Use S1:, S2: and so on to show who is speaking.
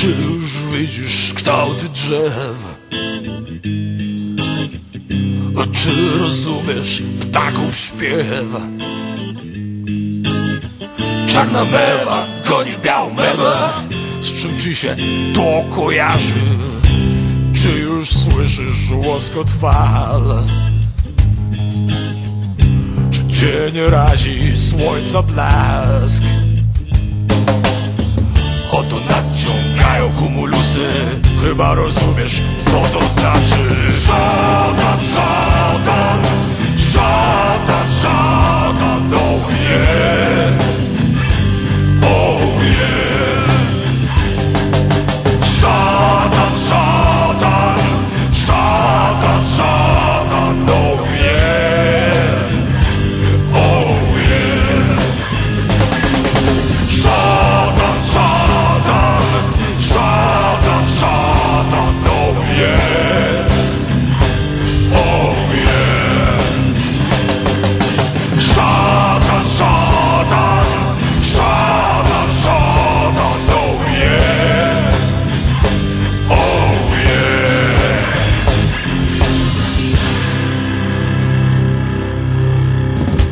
S1: Czy już widzisz kształty drzew? Czy rozumiesz ptaków śpiew? Czarna mewa goni białą mewę Z czym ci się to kojarzy? Czy już słyszysz łoskot fal? Czy cię nie razi słońca blask? Chyba rozumiesz, co to znaczy